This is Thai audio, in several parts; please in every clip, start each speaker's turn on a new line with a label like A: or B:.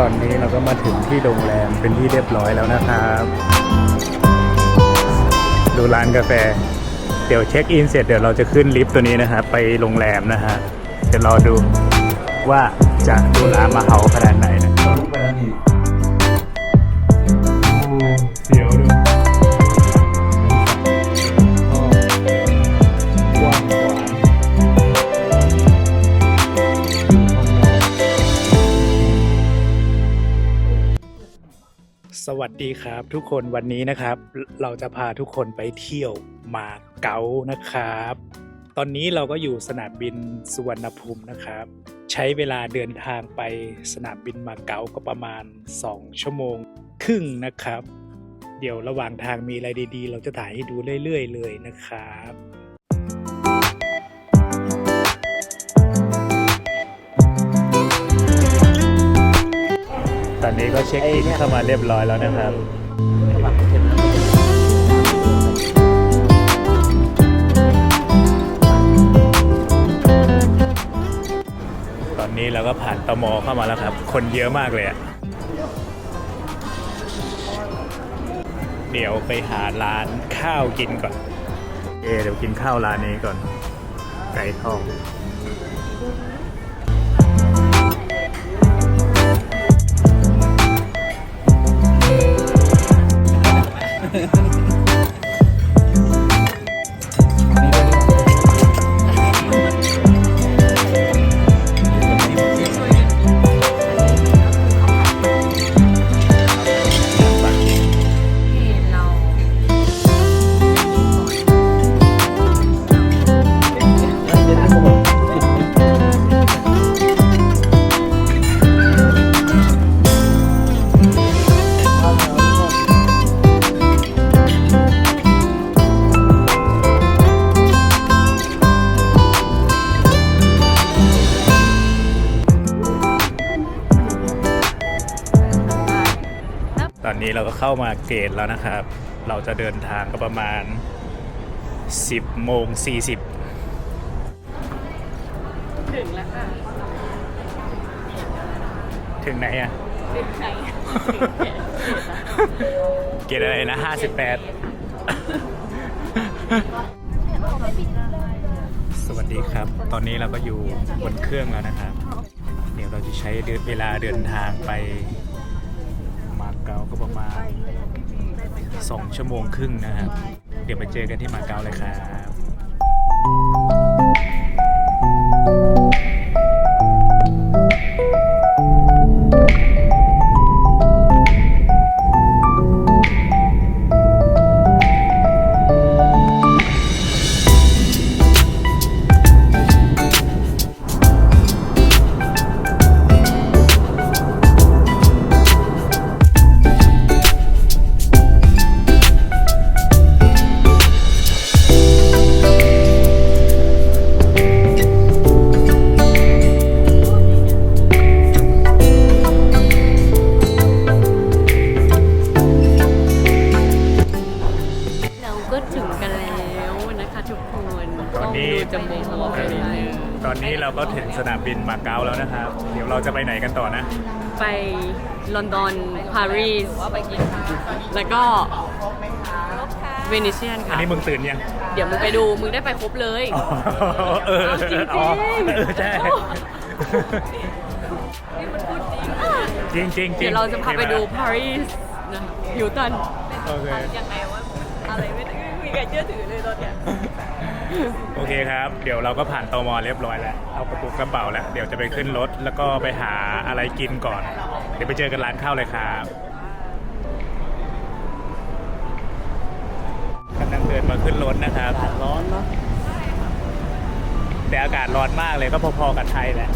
A: ตอนนี้เราก็มาถึงที่โรงแรมเป็นที่เรียบร้อยแล้วนะครับ ดูร้านกาแฟ เดี๋ยวเช็คอินเสร็จเดี๋ยวเราจะขึ้นลิฟต์ตัวนี้นะครับไปโรงแรมนะฮะเดี๋ยวรอดูว่าจะดูร้านมาเฮาขนาดไหนนะ วัสดีครับ ทุกคนวันนี้นะครับ เราจะพาทุกคนไปเที่ยวมาเก๊านะครับ ตอนนี้เราก็อยู่สนามบินสุวรรณภูมินะครับ ใช้เวลาเดินทางไปสนามบินมาเก๊าก็ประมาณ 2 ชั่วโมงครึ่งนะครับ เดี๋ยวระหว่างทางมีอะไรดีๆ เราจะถ่ายให้ดูเรื่อยๆ เลยนะครับ ตอนนี้ก็เช็คอินเข้ามาเรียบร้อยแล้วนะครับ ตอนนี้เราก็ผ่านตมเข้ามาแล้วครับ คนเยอะมากเลยอะเดี๋ยวไปหาร้านข้าวกินก่อน เอเดี๋ยวกินข้าวร้านนี้ก่อน ไก่ทอง ตอนนี้เราก็เข้ามาเกตแล้วนะครับ เราจะเดินทางก็ประมาณ 10โมง40
B: ถึงแล้วค่ะ
A: ถึงไหนอะ
B: ถึงไหน
A: เกตอะไรนะ 58 สวัสดีครับ ตอนนี้เราก็อยู่บนเครื่องแล้วนะครับ เดี๋ยวเราจะใช้เวลาเดินทางไปมาเก็ประมาณ 2 ชั่วโมงครึ่งนะครับ เดี๋ยวไปเจอกันที่มาเก๊าเลยครับ
B: ไป
A: ไหนกันต่อนะ
B: ไปลอนดอน ปารีส แล้วก็เวนิเซียน
A: อัน
B: ค่ะ
A: นี้มึงตื่นยัง
B: เดี๋ยวมึงไปดู มึงได้ไปครบเลย
A: อ๋อเออ
B: เอาจริงๆ
A: อ๋อเออใช่
B: นี่มันพูดจริง
A: จริงจริงจริง
B: เดี๋ยวเราจะพาไปดูปารีสนะฮิวตัน
A: โอเค
B: ยังไงว่าอะไรไม่ ได้มีใครเชื่อถือเลยตอนเนี้ย
A: โอเคครับ เดี๋ยวเราก็ผ่านตมเรียบร้อยแล้ว เอากระปุกกระเป๋าแล้ว เดี๋ยวจะไปขึ้นรถแล้วก็ไปหาอะไรกินก่อน เดี๋ยวไปเจอกันร้านข้าวเลยครับกำลังเดินมาขึ้นรถนะครับ
C: ร้อนเนาะ
A: แต่อากาศร้อนมากเลยก็พอๆกับไทยแหละ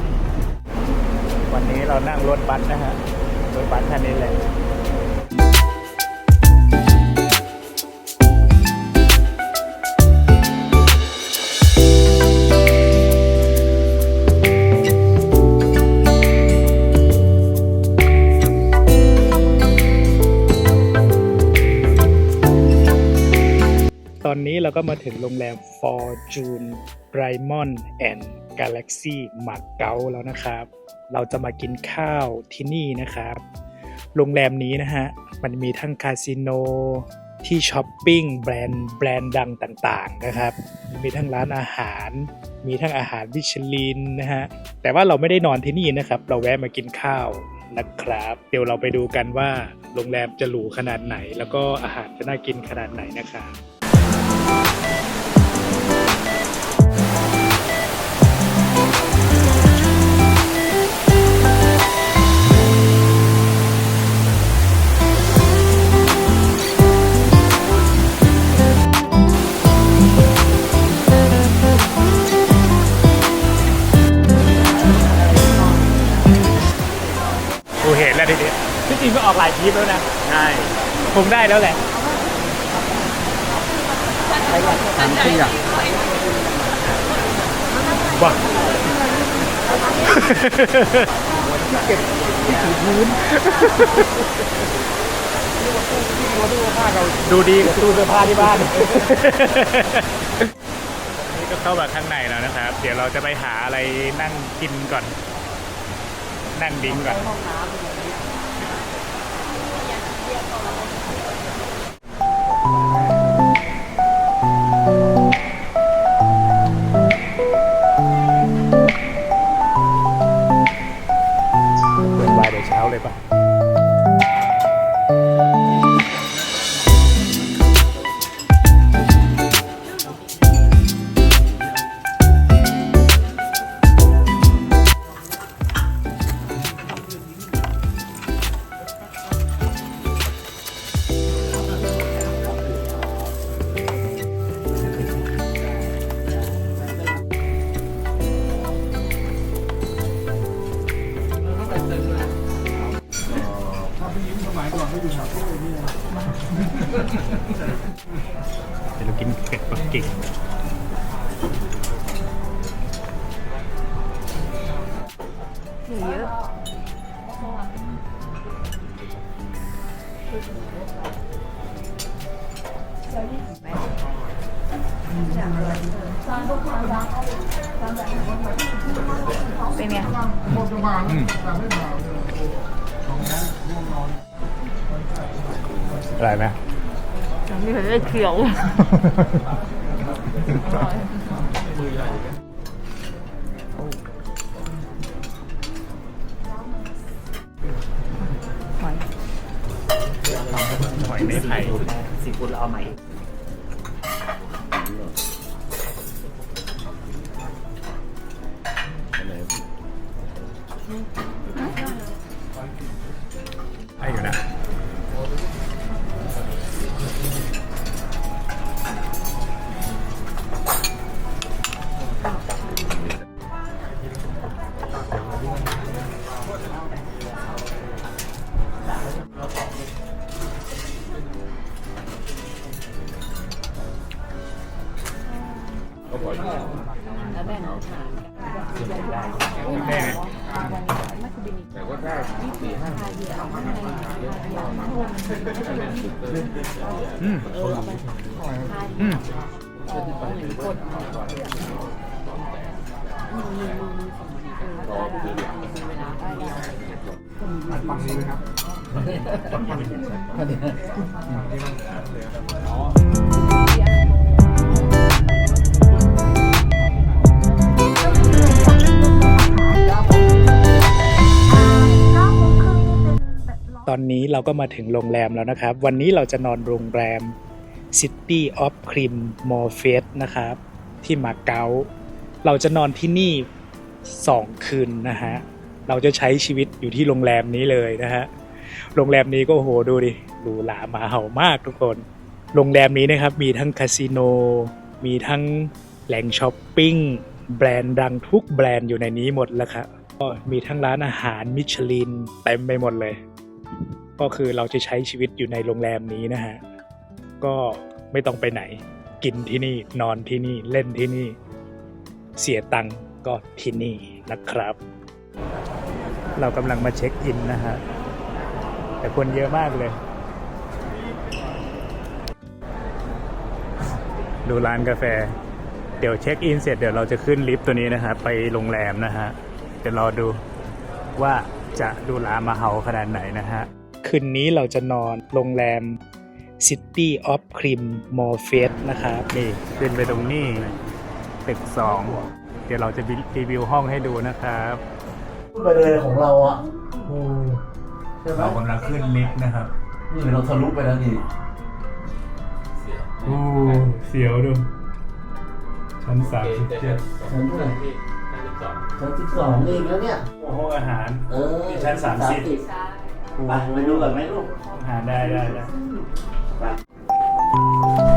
A: วันนี้เรานั่งรถบัสนะฮะ รถบัสคันนี้แหละ เราก็มาถึงโรงแรม Fortune Raymond and Galaxy มาเก๊าแล้วนะครับ เราจะมากินข้าวที่นี่นะครับ โรงแรมนี้นะฮะ มันมีทั้งคาสิโนที่ช้อปปิ้งแบรนด์แบรนด์ดังต่างๆนะครับ มีทั้งร้านอาหาร มีทั้งอาหารมิชลินนะฮะ แต่ว่าเราไม่ได้นอนที่นี่นะครับ เราแวะมากินข้าวนะครับ เดี๋ยวเราไปดูกันว่าโรงแรมจะหรูขนาดไหน แล้วก็อาหารจะน่ากินขนาดไหนนะครับ หลายคลิปแล้วนะ ใช่ผมได้แล้วแหละ
B: ท่านใดที่ไป
A: ว้าดูดีกับตู้เสื้อผ้าที่บ้าน นี่ก็เข้ามาข้างในแล้วนะครับ เดี๋ยวเราจะไปหาอะไรนั่งกินก่อน นั่งดิ้งก่อนเปิ Yeah,
B: หนูเยอะ เป็นไง
A: อะไรไหม
B: ไม่เคยได้เขียว
A: อยในไผ่
C: ซีฟู้ดเราเอาใหม่
A: ได้ไหมอืมอืม ตอนนี้เราก็มาถึงโรงแรมแล้วนะครับ วันนี้เราจะนอนโรงแรม City of Cream m o r f e s นะครับ ที่มาเก๊าเราจะนอนที่นี่ 2 คืนนะฮะ เราจะใช้ชีวิตอยู่ที่โรงแรมนี้เลยนะฮะ โรงแรมนี้ก็โหดูดิหรูหรามาเห่ามากทุกคน โรงแรมนี้นะครับมีทั้งคาสิโน มีทั้งแหล่งช้อปปิ้ง แบรนด์ดังทุกแบรนด์อยู่ในนี้หมดแล้วครับก็มีทั้งร้านอาหารมิชลินเต็มไปหมดเลย ก็คือเราจะใช้ชีวิตอยู่ในโรงแรมนี้นะฮะ ก็ไม่ต้องไปไหน กินที่นี่นอนที่นี่เล่นที่นี่ เสียตังค์ก็ที่นี่นะครับ เรากำลังมาเช็คอินนะฮะ แต่คนเยอะมากเลย ดูร้านกาแฟ เดี๋ยวเช็คอินเสร็จเดี๋ยวเราจะขึ้นลิฟต์ตัวนี้นะฮะ ไปโรงแรมนะฮะ เดี๋ยวรอดูว่าจะดูหรามาเฮาขนาดไหนนะฮะ คืนนี้เราจะนอนโรงแรม City of Cream m o r f e s นะครับนี่ขึ้นไปตรงนี้ตึกสองเดี๋ยวเราจะรีวิวห้องให้ดูนะครับ
C: ไปเลยของเราอะอืมใช่ไหม
A: เรากำลังขึ้นลิฟต์นะครับ
C: นี่เราทะลุไปแล้วนี่
A: อู้เสียวดู ชั้นสามสิบเจ็ด
C: ชั้นเท่าไหร่ชั้นสิบสองนี่เองแล้วเนี่ย
A: ห้องอาหาร
C: เออ
A: นี่ชั้นสามสิบ
C: ไปไปดูกันไหมลูก
A: องอาได้ได้ได้
C: ไป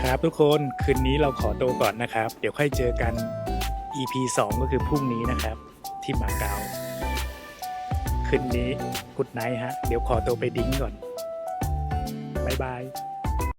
A: ครับทุกคนคืนนี้เราขอตัวก่อนนะครับ เดี๋ยวค่อยเจอกัน EP 2 ก็คือพรุ่งนี้นะครับ ที่มาเก๊าคืนนี้กุดไนท์ฮะ เดี๋ยวขอตัวไปดิ้งก่อน บ๊ายบาย